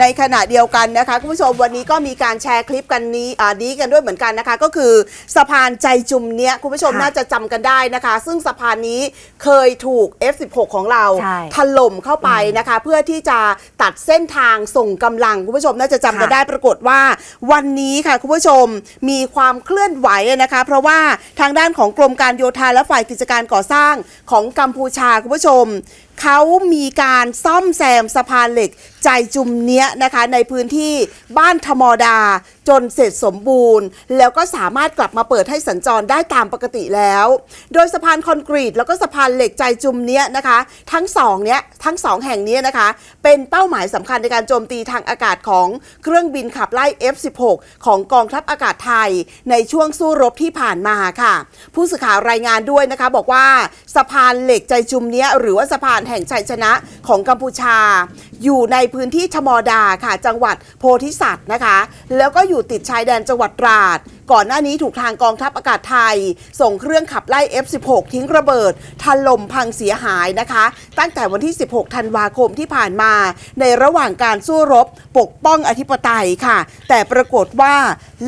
ในขณะเดียวกันนะคะคุณผู้ชมวันนี้ก็มีการแชร์คลิปกันนี้อ่านี้กันด้วยเหมือนกันนะคะ ก็คือสะพานใจจุมเนี้ยคุณผู้ชมค่ะน่าจะจำกันได้นะคะ ซึ่งสะพานนี้เคยถูก F16 ของเราใช่ถล่มเข้าไปนะคะ เพื่อที่จะตัดเส้นทางส่งกำลังคุณผู้ชมน่าจะจำกันค่ะได้ปรากฏว่า วันนี้ค่ะคุณผู้ชมมีความเคลื่อนไหวนะคะ เพราะว่าทางด้านของกรมการโยธาและฝ่ายกิจการก่อสร้างของกัมพูชาคุณผู้ชม เขามีการซ่อมแซมสะพานเหล็กใจจุมเนี้ยนะคะในพื้นที่บ้านธมดาจนเสร็จสมบูรณ์ แล้วก็สามารถกลับมาเปิดให้สัญจรได้ตามปกติแล้ว โดยสะพานคอนกรีต แล้วก็สะพานเหล็กใจจุมเนี้ยนะคะ ทั้งสองเนี้ยทั้งสองแห่งนี้นะคะ เป็นเป้าหมายสำคัญในการโจมตีทางอากาศของเครื่องบินขับไล่ F16 ของกองทัพอากาศไทย ในช่วงสู้รบที่ผ่านมาค่ะ ผู้สื่อข่าวรายงานด้วยนะคะ บอกว่าสะพานเหล็กใจจุมเนี้ยหรือว่าสะพานแห่งชัยชนะของกัมพูชา อยู่ในพื้นที่ชมอดาค่ะ จังหวัดโพธิสัตว์นะคะ แล้วก็อยู่ติดชายแดนจังหวัดตราด ก่อนหน้านี้ถูกทางกองทัพอากาศไทย ส่งเครื่องขับไล่ F16 ทิ้งระเบิดถล่มพังเสียหายนะคะ ตั้งแต่วันที่ 16 ธันวาคมที่ผ่านมา ในระหว่างการสู้รบปกป้องอธิปไตยค่ะ แต่ปรากฏว่า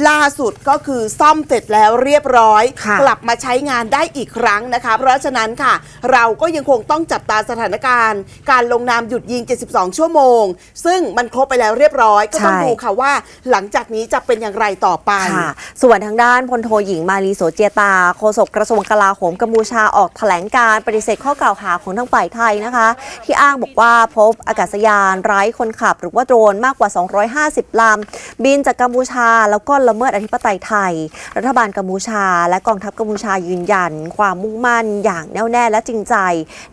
ล่าสุดก็คือซ่อมเสร็จแล้วเรียบร้อยค่ะกลับมาใช้งานได้อีกครั้งนะคะ เพราะฉะนั้นค่ะ เราก็ยังคงต้องจับตาสถานการณ์ การลงนามหยุดยิง 72 ชั่วโมง ซึ่งมันครบไปแล้วเรียบร้อย ก็ต้องใช่ดูค่ะว่าหลังจากนี้จะเป็นอย่างไรต่อไปค่ะส่วนทางด้านพลโทหญิงมาลีโสเจตาโฆษกกระทรวงกลาโหมกัมพูชาออกแถลงการปฏิเสธข้อกล่าวหาของทางฝ่ายไทยนะคะ ที่อ้างบอกว่าพบอากาศยานไร้คนขับ หรือว่าโดรนมากกว่า 250 ลำ บินจากกัมพูชาแล้วก็ละเมิดอธิปไตยไทย รัฐบาลกัมพูชา และกองทัพกัมพูชายืนยัน ความมุ่งมั่นอย่างแน่วแน่และจริงใจ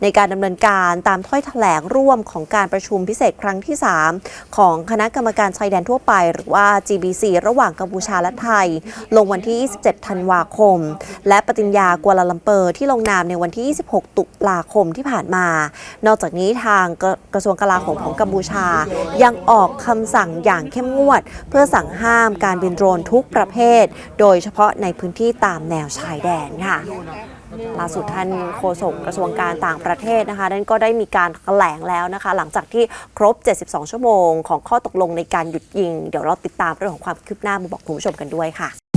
ในการดำเนินการตามถ้อยแถลงร่วมของการประชุมพิเศษครั้งที่ 3 ของคณะกรรมการชายแดนทั่วไป หรือว่า GBC ระหว่างกัมพูชาและไทยลงวันที่ 27 ธันวาคม และปฏิญญากัวลาลัมเปอร์ที่ลงนามในวันที่ 26 ตุลาคมที่ผ่านมา นอกจากนี้ทางกระกระทรวงกลาโหมของกัมพูชา ยังออกคำสั่งอย่างเข้มงวด เพื่อสั่งห้ามการบินโดรนทุกประเภท โดยเฉพาะในพื้นที่ตามแนวชายแดนค่ะล่าสุดท่านโฆษกกระทรวงการต่างประเทศนะคะนั่นก็ได้มีการแถลงแล้วนะคะ หลังจากที่ครบ 72 ชั่วโมง ของข้อตกลงในการหยุดยิง เดี๋ยวเราติดตามเรื่องของความคืบหน้ามาบอกคุณผู้ชมกันด้วยค่ะ